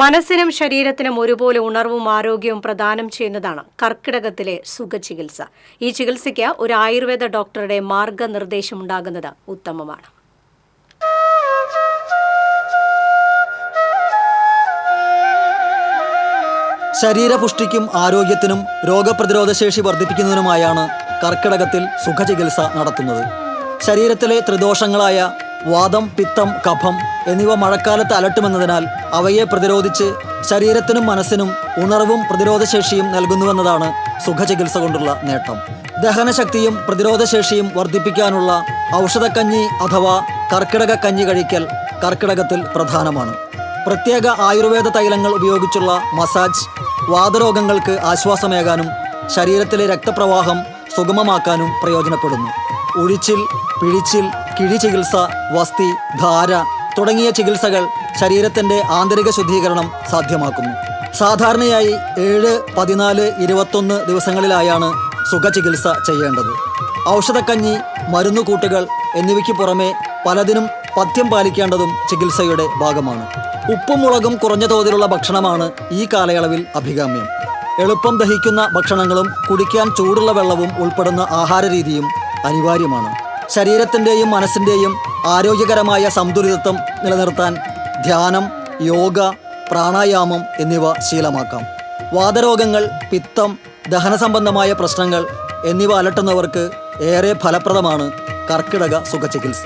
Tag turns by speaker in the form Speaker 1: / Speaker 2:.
Speaker 1: മനസ്സിനും ശരീരത്തിനും ഒരുപോലെ ഉണർവും ആരോഗ്യവും പ്രദാനം ചെയ്യുന്നതാണ് കർക്കിടകത്തിലെ സുഖചികിത്സ. ഈ ചികിത്സയ്ക്ക് ഒരു ആയുർവേദ ഡോക്ടറുടെ മാർഗനിർദ്ദേശം ഉണ്ടാകുന്നത് ഉത്തമമാണ്.
Speaker 2: ശരീരപുഷ്ടിക്കും ആരോഗ്യത്തിനും രോഗപ്രതിരോധ ശേഷി വർദ്ധിപ്പിക്കുന്നതിനുമായാണ് കർക്കിടകത്തിൽ സുഖചികിത്സ നടത്തുന്നത്. ശരീരത്തിലെ ത്രിദോഷങ്ങളായ വാദം പിത്തം കഫം എന്നിവ മഴക്കാലത്ത് അലട്ടുമെന്നതിനാൽ അവയെ പ്രതിരോധിച്ച് ശരീരത്തിനും മനസ്സിനും ഉണർവും പ്രതിരോധശേഷിയും നൽകുന്നുവെന്നതാണ് സുഖചികിത്സ കൊണ്ടുള്ള നേട്ടം. ദഹനശക്തിയും പ്രതിരോധശേഷിയും വർദ്ധിപ്പിക്കാനുള്ള ഔഷധക്കഞ്ഞി അഥവാ കർക്കിടക കഞ്ഞി കഴിക്കൽ കർക്കിടകത്തിൽ പ്രധാനമാണ്. പ്രത്യേക ആയുർവേദ തൈലങ്ങൾ ഉപയോഗിച്ചുള്ള മസാജ് വാതരോഗങ്ങൾക്ക് ആശ്വാസമേകാനും ശരീരത്തിലെ രക്തപ്രവാഹം സുഗമമാക്കാനും പ്രയോജനപ്പെടുന്നു. ഒഴിച്ചിൽ പിഴിച്ചിൽ കിഴി ചികിത്സ വസ്തി ധാര തുടങ്ങിയ ചികിത്സകൾ ശരീരത്തിന്റെ ആന്തരിക ശുദ്ധീകരണം സാധ്യമാക്കുന്നു. സാധാരണയായി ഏഴ് പതിനാല് ഇരുപത്തൊന്ന് ദിവസങ്ങളിലായാണ് സുഖചികിത്സ ചെയ്യേണ്ടത്. ഔഷധക്കഞ്ഞി മരുന്നുകൂട്ടുകൾ എന്നിവയ്ക്ക് പുറമെ പലതിനും പഥ്യം പാലിക്കേണ്ടതും ചികിത്സയുടെ ഭാഗമാണ്. ഉപ്പും മുളകും കുറഞ്ഞ തോതിലുള്ള ഭക്ഷണമാണ് ഈ കാലയളവിൽ അഭികാമ്യം. എളുപ്പം ദഹിക്കുന്ന ഭക്ഷണങ്ങളും കുടിക്കാൻ ചൂടുള്ള വെള്ളവും ഉൾപ്പെടുന്ന ആഹാരരീതിയും അനിവാര്യമാണ്. ശരീരത്തിന്റെയും മനസ്സിന്റെയും ആരോഗ്യകരമായ സന്തുലിതത്വം നിലനിർത്താൻ ധ്യാനം യോഗ പ്രാണായാമം എന്നിവ ശീലമാക്കാം. വാതരോഗങ്ങൾ പിത്തം ദഹന സംബന്ധമായ പ്രശ്നങ്ങൾ എന്നിവ അലട്ടുന്നവർക്ക് ഏറെ ഫലപ്രദമാണ് കർക്കിടക സുഖചികിത്സ.